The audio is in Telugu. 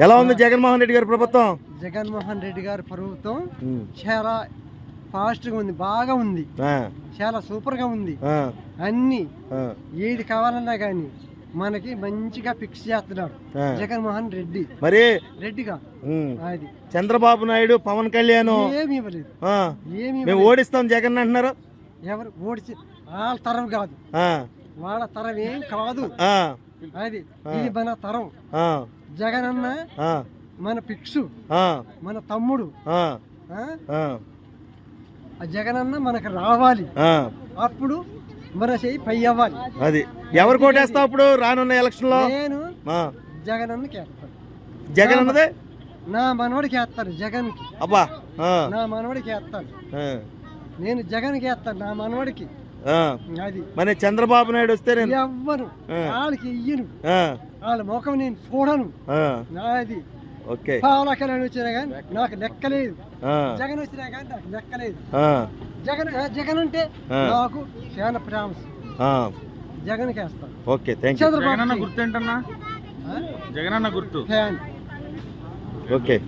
ఎలా ఉంది జగన్మోహన్ రెడ్డి గారి ప్రభుత్వం? జగన్మోహన్ రెడ్డి గారి ప్రభుత్వం చాలా ఫాస్ట్గా ఉంది బాగా ఉంది. చాలా సూపర్గా ఉంది. ఆ, అన్ని ఏది కావాలన్నా కానీ మనకి మంచిగా ఫిక్స్ చేస్తున్నాడు. జగన్మోహన్ రెడ్డి. మరి? రెడ్డిగా. అది. చంద్రబాబు నాయుడు పవన్ కళ్యాణ్. ఏమీ ఇవ్వలేదు. మేము. ఓడిస్తాం జగన్ అంటున్నారు? ఎవరు ఓడిచి వాళ్ళ తరం కాదు. వాళ్ళ తరం ఏం కాదు. అది. ఇది మన తరం. ఆ, జగన్ అన్న ఆ, మన పిక్సు మన తమ్ముడు జగన్ అన్న మనకు రావాలి. అప్పుడు మన చెయ్యి పై అవ్వాలి. అది. ఎవరు కోటేస్తావు ఇప్పుడు రానున్న ఎలక్షన్లో నేను జగన్ వేస్తాను జగన్ అన్నదే నా మనవడికి వేస్తాను జగన్కి. అబ్బా. నా మనవడికి వేస్తాను నేను జగన్కి వేస్తాను నా మనవడికి. మరి చంద్రబాబు నాయుడు వస్తే నేను ఎవ్వను ఆ. వాళ్ళకి ఇయ్యను ఆ, వాళ్ళ ముఖం నేను చూడను. ఆ, నాది. ఓకే. పాలకలని వచ్చినా కానీ నాకు లెక్కలేదు. ఆ, జగన్ వచ్చినా కానీ నాకు లెక్కలేదు. ఆ, జగన్ జగన్ అంటే. నాకు చాలా ప్రేమ ఆ, జగన్కి వేస్తాను. ఓకే థ్యాంక్ యూ చంద్రబాబు గుర్తు ఏంటన్నా? జగనన్న గుర్తు. ఫ్యాన్. ఓకే.